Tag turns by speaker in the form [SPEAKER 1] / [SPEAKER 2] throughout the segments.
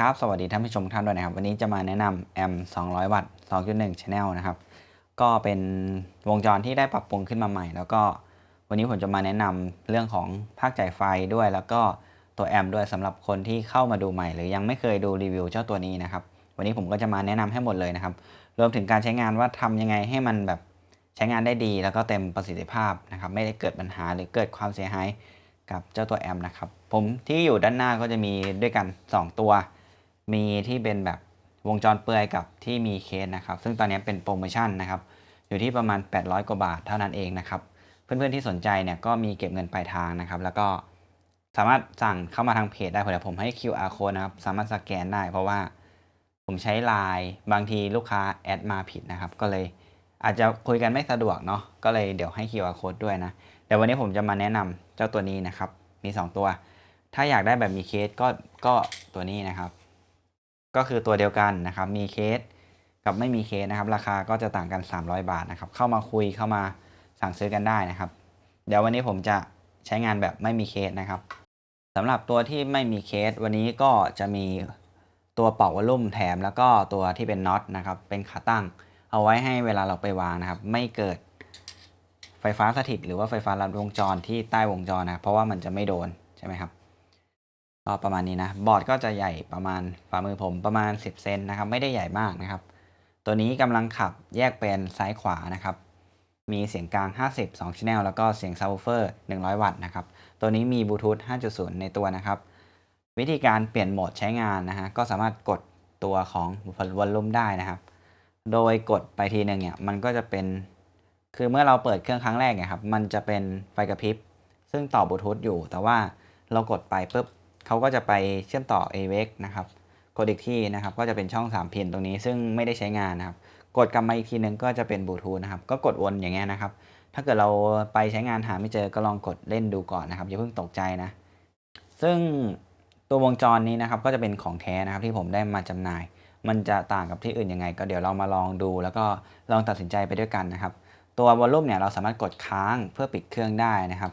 [SPEAKER 1] ครับ สวัสดีท่านผู้ชมท่านด้วยนะครับ วันนี้จะมาแนะนำแอมป์200 วัตต์ 2.1 Channel นะครับ ก็เป็นวงจรที่ได้ปรับปรุงขึ้นมาใหม่ แล้วก็วันนี้ผมจะมาแนะนำเรื่องของภาคจ่ายไฟด้วย แล้วก็ตัวแอมป์ด้วยสำหรับคนที่เข้ามาดูใหม่ หรือยังไม่เคยดูรีวิวเจ้าตัวนี้นะครับ วันนี้ผมก็จะมาแนะนำให้หมดเลยนะครับ รวมถึงการใช้งานว่าทำยังไงให้มันแบบใช้งานได้ดี แล้วก็เต็มประสิทธิภาพนะครับ ไม่ได้เกิดปัญหาหรือเกิดความเสียหายกับเจ้าตัวแอมป์นะครับ ผมที่อยู่ด้านหน้าก็จะมีด้วยกัน 2 ตัว มีที่เป็นแบบวงจรเปลือยกับที่มีเคสนะครับ ซึ่งตอนนี้เป็นโปรโมชั่นนะครับ อยู่ที่ประมาณ 800 กว่าบาทเท่านั้นเองนะครับ เพื่อนๆที่สนใจเนี่ยก็มีเก็บเงินปลายทางนะครับ แล้วก็สามารถสั่งเข้ามาทางเพจได้เดี๋ยวผมให้ QR code นะครับ สามารถสแกนได้เพราะว่าผมใช้ไลน์บางทีลูกค้าแอดมาผิดนะครับ ก็เลยอาจจะคุยกันไม่สะดวกเนาะ ก็เลยเดี๋ยวให้ QR code ด้วยนะ เดี๋ยววันนี้ผมจะมาแนะนำเจ้าตัวนี้นะครับ มี 2 ตัว ถ้าอยากได้แบบมีเคสก็ก็ตัวนี้นะครับ ก็คือตัวเดียวกันนะครับ มีเคสกับไม่มีเคสนะครับ ราคาก็จะต่างกัน 300 บาทนะครับ เข้ามาคุยเข้ามาสั่งซื้อกันได้นะครับ เดี๋ยววันนี้ผมจะใช้งานแบบไม่มีเคสนะครับสำหรับตัวที่ไม่มีเคสวันนี้ก็จะมีตัวเป่าวอลลุ่มแถม แล้วก็ตัวที่เป็นน็อตนะครับ เป็นขาตั้ง เอาไว้ให้เวลาเราไปวางนะครับ ไม่เกิดไฟฟ้าสถิต หรือว่าไฟฟ้าลัดวงจรที่ใต้วงจรนะเพราะว่ามันจะไม่โดนใช่ไหมครับ ก็ประมาณนี้นะ บอร์ดก็จะใหญ่ประมาณฝ่ามือผมประมาณ 10 เซนนะครับ ไม่ได้ใหญ่มากนะครับ ตัวนี้กำลังขับแยกเป็นซ้ายขวานะครับ มีเสียงกลาง 50 2 channel แล้วก็เสียงซับวูเฟอร์ 100 วัตต์นะครับ ตัวนี้มีบลูทูธ 5.0 ในตัวนะครับ วิธีการเปลี่ยนโหมดใช้งานนะฮะ ก็สามารถกดตัวของวอลลุ่มได้นะครับ โดยกดไปทีหนึ่งเนี่ย มันก็จะเป็น คือเมื่อเราเปิดเครื่องครั้งแรกเนี่ยครับ มันจะเป็นไฟกระพริบ ซึ่งต่อบลูทูธอยู่ แต่ว่าเรากดไปปุ๊บ เขาก็จะไปเชื่อมต่อ AVX นะครับกดอีกที่นะครับก็จะเป็นช่อง 3 พินตรงนี้ซึ่งไม่ได้ใช้งานนะครับ กดกลับมาอีกทีนึงก็จะเป็นบลูทูธนะครับ ก็กดวนอย่างเงี้ยนะครับ ถ้าเกิดเราไปใช้งานหาไม่เจอก็ลองกดเล่นดูก่อนนะครับอย่าเพิ่งตกใจนะ ซึ่งตัววงจรนี้นะครับก็จะเป็นของแท้นะครับที่ผมได้มาจำหน่าย มันจะต่างกับที่อื่นยังไง ก็เดี๋ยวเรามาลองดู แล้วก็ลองตัดสินใจไปด้วยกันนะครับ ตัววอลลุ่มเนี่ยเราสามารถกดค้างเพื่อปิดเครื่องได้นะครับ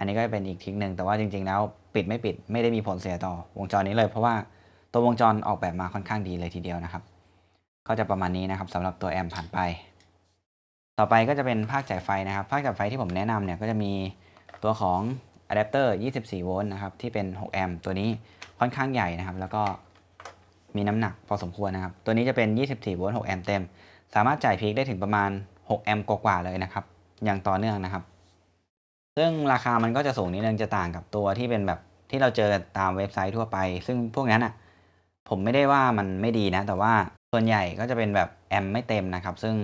[SPEAKER 1] อันนี้ก็เป็นอีกทริคหนึ่งแต่ว่าจริง ๆ แล้วปิดไม่ปิดไม่ได้มีผลเสียต่อวงจรนี้เลย เพราะว่าตัววงจรออกแบบมาค่อนข้างดีเลยทีเดียวนะครับ ก็จะประมาณนี้นะครับสำหรับตัวแอมผ่านไป ต่อไปก็จะเป็นภาคจ่ายไฟนะครับ ภาคจ่ายไฟที่ผมแนะนำเนี่ยก็จะมีตัวของอะแดปเตอร์ 24 โวลต์นะครับที่เป็น 6 แอมป์ตัวนี้ค่อนข้างใหญ่นะครับ แล้วก็มีน้ำหนักพอสมควรนะครับ ตัวนี้จะเป็น 24 โวลต์ 6 แอมป์เต็ม สามารถจ่ายพีคได้ถึงประมาณ 6 แอมป์กว่าๆเลยนะครับ อย่างต่อเนื่องนะครับ ซึ่งราคามันก็จะสูงนิดนึงจะต่างกับตัวที่เป็นแบบที่เราเจอตามเว็บไซต์ทั่วไป ซึ่งพวกนั้นอะผมไม่ได้ว่ามันไม่ดีนะ แต่ว่าส่วนใหญ่ก็จะเป็นแบบแอมป์ไม่เต็มนะครับ ซึ่ง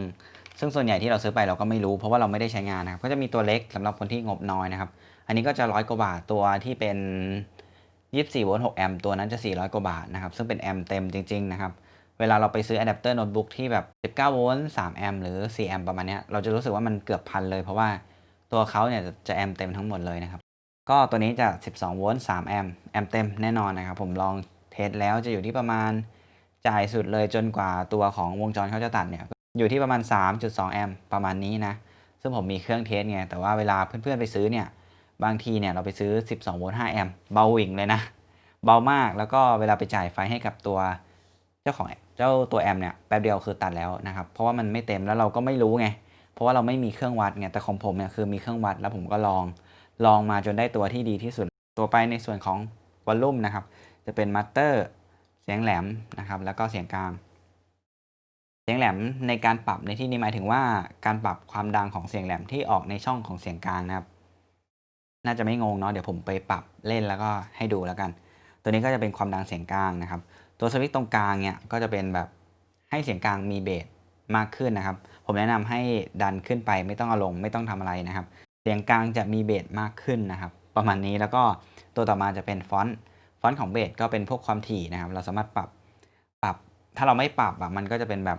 [SPEAKER 1] ซึ่งส่วนใหญ่ที่เราซื้อไปเราก็ไม่รู้เพราะว่าเราไม่ได้ใช้งานนะครับ ก็จะมีตัวเล็กสำหรับคนที่งบน้อยนะครับ อันนี้ก็จะร้อยกว่าบาทตัวที่เป็น24โวลต์6แอมป์ตัวนั้นจะ 400 กว่าบาทนะครับ ซึ่งเป็นแอมป์เต็มจริง ๆ นะครับ เวลาเราไปซื้ออะแดปเตอร์โน้ตบุ๊กที่แบบ 19 โวลต์ 3 แอมป์หรือ 4 แอมป์ประมาณนี้เราจะรู้สึกว่ามันเกือบพันเลยเพราะว่า ตัวเขาเนี่ยจะแอมป์เต็มทั้งหมดเลยนะครับ ก็ตัวนี้จะ 12 โวลต์ 3 แอมป์แอมป์เต็มแน่นอนนะครับ ผมลองเทสแล้วจะอยู่ที่ประมาณจ่ายสุดเลยจนกว่าตัวของวงจรเขาจะตัดเนี่ย อยู่ที่ประมาณ 3.2 แอมป์ประมาณนี้นะ ซึ่งผมมีเครื่องเทสไง แต่ว่าเวลาเพื่อนๆไปซื้อเนี่ย บางทีเนี่ยเราไปซื้อ 12 โวลต์ 5 แอมป์เบาหวิ่งเลยนะ เบามาก แล้วก็เวลาไปจ่ายไฟให้กับตัวเจ้าของเจ้าตัวแอมป์เนี่ย แป๊บเดียวคือตัดแล้วนะครับ เพราะว่ามันไม่เต็มแล้วเราก็ไม่รู้ไง เพราะว่าเราไม่มีเครื่องวัดไงแต่ของผมเนี่ยคือมีเครื่องวัดแล้วผมก็ลองลองมาจนได้ตัวที่ดีที่สุด ตัวไปในส่วนของวอลลุ่มนะครับ จะเป็นมัตเตอร์เสียงแหลมนะครับ แล้วก็เสียงกลาง เสียงแหลมในการปรับในที่นี้หมายถึงว่าการปรับความดังของเสียงแหลมที่ออกในช่องของเสียงกลางนะครับ น่าจะไม่งงเนาะเดี๋ยวผมไปปรับเล่นแล้วก็ให้ดูแล้วกัน ตัวนี้ก็จะเป็นความดังเสียงกลางนะครับ ตัวสวิตช์ตรงกลางเนี่ยก็จะเป็นแบบให้เสียงกลางมีเบส มากขึ้นนะครับ ผมแนะนำให้ดันขึ้นไปไม่ต้องเอาลงไม่ต้องทำอะไรนะครับ เสียงกลางจะมีเบสมากขึ้นนะครับ ประมาณนี้แล้วก็ตัวต่อมาจะเป็นฟอนต์ฟอนต์ของเบสก็เป็นพวกความถี่นะครับ เราสามารถปรับปรับ ถ้าเราไม่ปรับอะมันก็จะเป็นแบบ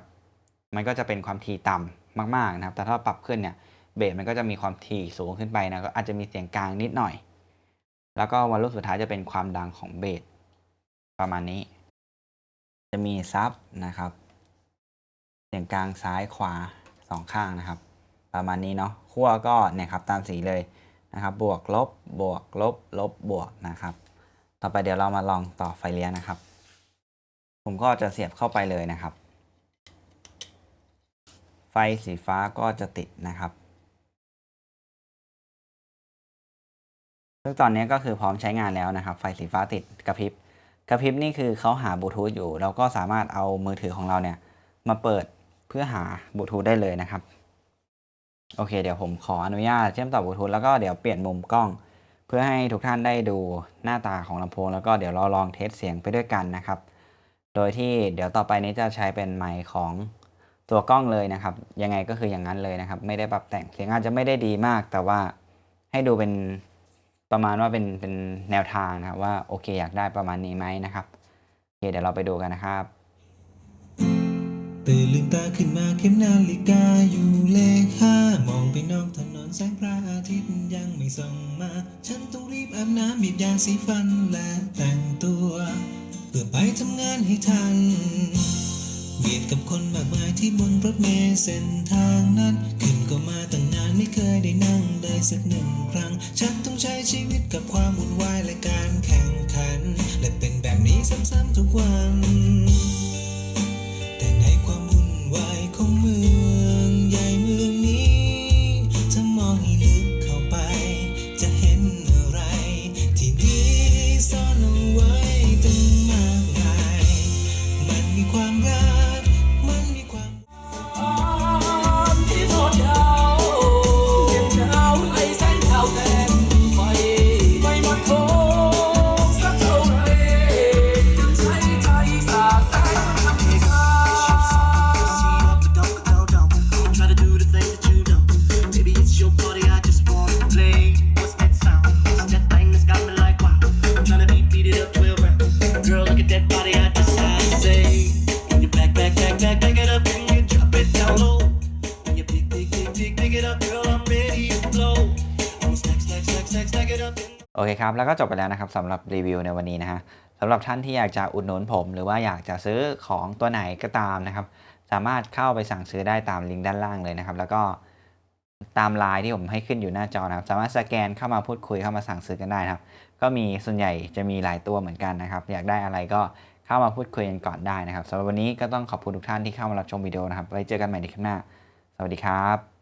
[SPEAKER 1] มันก็จะเป็นความถี่ต่ำมากๆนะครับ แต่ถ้าปรับขึ้นเนี่ยเบสมันก็จะมีความถี่สูงขึ้นไปนะก็อาจจะมีเสียงกลางนิดหน่อย แล้วก็วันรุ่สุดท้ายจะเป็นความดังของเบสประมาณนี้ จะมีซับนะครับ เสียงกลางซ้ายขวาสองข้างนะครับ ประมาณนี้เนาะขั้วก็เนี่ยครับตามสีเลยนะครับ บวกลบบวกลบลบบวกนะครับ ต่อไปเดี๋ยวเรามาลองต่อไฟเลี้ยนะครับ ผมก็จะเสียบเข้าไปเลยนะครับ ไฟสีฟ้าก็จะติดนะครับซึ่งตอนนี้ก็คือพร้อมใช้งานแล้วนะครับ ไฟสีฟ้าติดกระพริบกระพริบนี่คือเขาหาบลูทูธอยู่ เราก็สามารถเอามือถือของเราเนี่ยมาเปิด เพื่อหาบลูทูธได้เลยนะครับ โอเค เดี๋ยวผมขออนุญาตเชื่อมต่อบลูทูธแล้วก็เดี๋ยวเปลี่ยนมุมกล้อง เพื่อให้ทุกท่านได้ดูหน้าตาของลำโพงแล้วก็เดี๋ยวเราลองเทสเสียงไปด้วยกันนะครับ โดยที่เดี๋ยวต่อไปนี้จะใช้เป็นไมค์ของตัวกล้องเลยนะครับ ยังไงก็คืออย่างนั้นเลยนะครับ ไม่ได้ปรับแต่งเสียงอาจจะไม่ได้ดีมาก แต่ว่าให้ดูเป็นประมาณว่าเป็นเป็นแนวทางนะครับว่าโอเคอยากได้ประมาณนี้ไหมนะครับโอเคเดี๋ยวเราไปดูกันนะครับ
[SPEAKER 2] ตื่นลืมตาขึ้นมาเข็มนาฬิกาอยู่เลขห้ามองไปนอกถนนแสงพระอาทิตย์ยังไม่ส่องมา ฉันต้องรีบอาบน้ำบีบยาสีฟันและแต่งตัว เพื่อไปทำงานให้ทัน เบียดกับคนมากมายที่บนรถเมล์เส้นทางนั้น ขึ้นก็มาตั้งนานไม่เคยได้นั่งเลยสักหนึ่งครั้ง ฉันต้องใช้ชีวิตกับความวุ่นวายและการแข่งขัน และเป็นแบบนี้ซ้ำๆทุกวันแต่ใน
[SPEAKER 1] โอเคครับ แล้วก็จบไปแล้วนะครับสำหรับรีวิวในวันนี้นะฮะสำหรับท่านที่อยากจะอุดหนุนผม หรือว่าอยากจะซื้อของตัวไหนก็ตามนะครับ สามารถเข้าไปสั่งซื้อได้ตามลิงก์ด้านล่างเลยนะครับ แล้วก็ตามไลน์ที่ผมให้ขึ้นอยู่หน้าจอนะครับ สามารถสแกนเข้ามาพูดคุยเข้ามาสั่งซื้อกันได้นะครับ ก็มีส่วนใหญ่จะมีหลายตัวเหมือนกันนะครับ อยากได้อะไรก็เข้ามาพูดคุยกันก่อนได้นะครับสำหรับวันนี้ก็ต้องขอบคุณทุกท่านที่เข้ามารับชมวิดีโอนะครับไว้เจอกันใหม่ในคลิปหน้า สวัสดีครับ